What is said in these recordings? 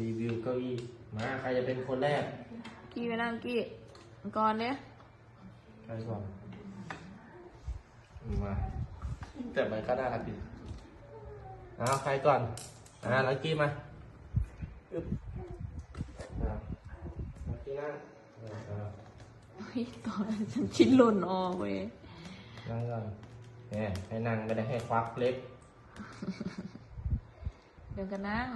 รีวิวเก้าอี้มาใครจะเป็นคนแรก กี้ไปนั่งกี้ก่อนเนี่ยใครก่อนมาแต่มันก็น่ารักดีเอาใครก่อนอ่าลักกี้มาอึ๊บอ่าลักกี้นั่งอ่าอ่าเฮ้ยตอนนั้นฉันคิดหล่นออกเว้ยนั่งก่อนเนี่ยให้นั่งไม่ได้ให้ควักเล็บ เดี๋ยวกันนั่ง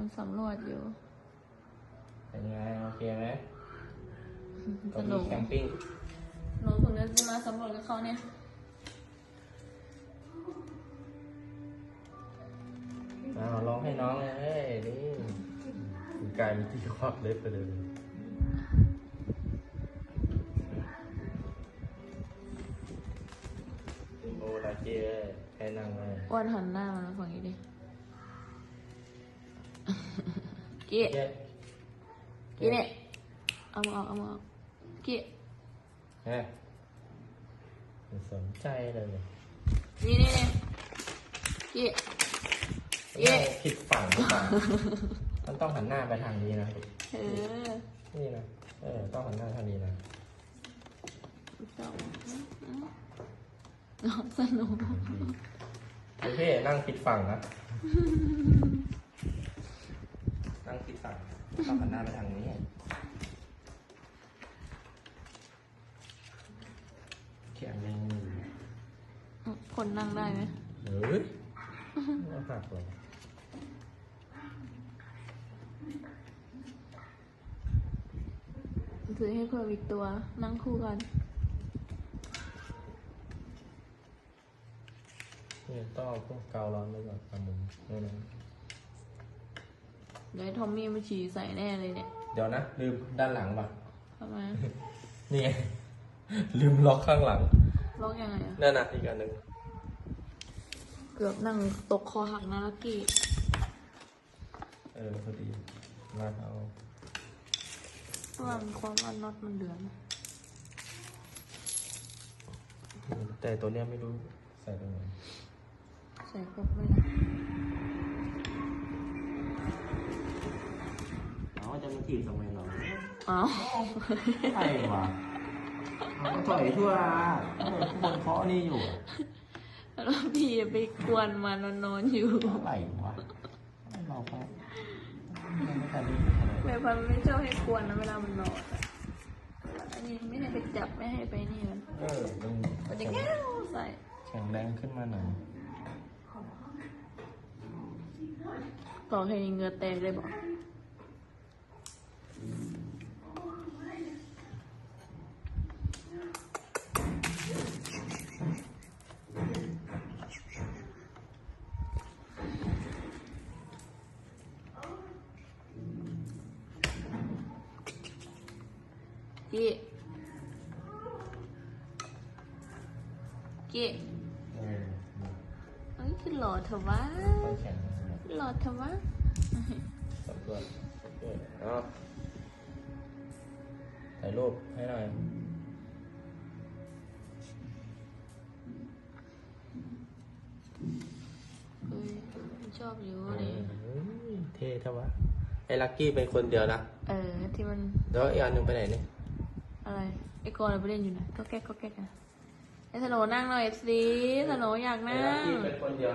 มันสำรวจอยู่ เป็นไงโอเคไหมสเก้านุอี้กแคมปิ้งหนูเพิ่งจะมาสำรวจกับเขาเนี่ยอ้าวร้องให้น้องเลยเฮ้ยนี่กลายเป็นที่ควักเล็บไปเลยโอ้ลักกี้เอ้ยให้นั่งเลยอ้วนหันหน้ามาฝั่งนี้ดิ กี้เจ๊กี้เนี่ยเอามาออกเอามาออกกี้ฮะไม่สนใจเลย นี่นี่นี่กี้เย้นั่งผิดฝั่งหรือเปล่ามันต้องหันหน้าไปทางนี้นะเออนี่นะเออต้องหันหน้าทางนี้นะเจ้าน้องสนุกเพ่นั่งผิดฝั่งนะ นั่งผิดฝั่งต้องหันหน้าไปทางนี้แข็งแรงอยู่คนนั่งได้ไหมเฮ้ยว่าหักเลยถือให้เพิ่มอีกตัว นั่งคู่กันนี่ต้องเอาพวกกาวร้อนไปก่อนตามมุมนี่นะ เดี๋ยวให้ทอมมี่มาฉี่ใส่แน่เลยเนี่ยเดี๋ยวนะลืมด้านหลังป่ะทำไมนี่ไงลืมล็อกข้างหลังล็อกยังไงอะนั่นน่ะอีกอันหนึ่งเกือบนั่งตกคอหักนะลักกี้เออพอดีมาเอาว่ามันความว่าน็อตมันเดือนแต่ตัวเนี้ยไม่รู้ใส่ตรงไหน ใส่ครบไหมนะ อ๋อ จะมาถีบทำไมเหรออ้าวใช่วะมันก็ถอยทั่วทุกคนเคาะนี่อยู่แล้วพี่ไปกวนมันนอนๆอยู่อะไรวะเราก็ยังไม่ทันได้ทำอะไรแม่พันธุ์ไม่ชอบให้กวนนะเวลามันนอนอะอันนี้ไม่ให้ไปจับไม่ให้ไปนี่มันเออมันมันจะแง้วใส่แข็งแรงขึ้นมาหน่อยต่อให้เหงือแตกเลยบอก กี้กี้เออเอ้ยคือหล่อเถอะวะต้องแข็งแรงหล่อเถอะวะสำรวจเออเอาถ่ายรูปให้หน่อยเอ้ยชอบอยู่เอเลยอเท่เท่าวะไอ้ลักกี้เป็นคนเดียวนะ เออ ที่มัน แล้วอีกอันหนึ่งไปไหนเนี่ย อะไรไอ้กอนไปเล่นอยู่นะก็แก๊กก็แก๊กอะไอ้สโนนั่งหน่อยสิสโนอยากนั่งกี้เป็นคนเดียว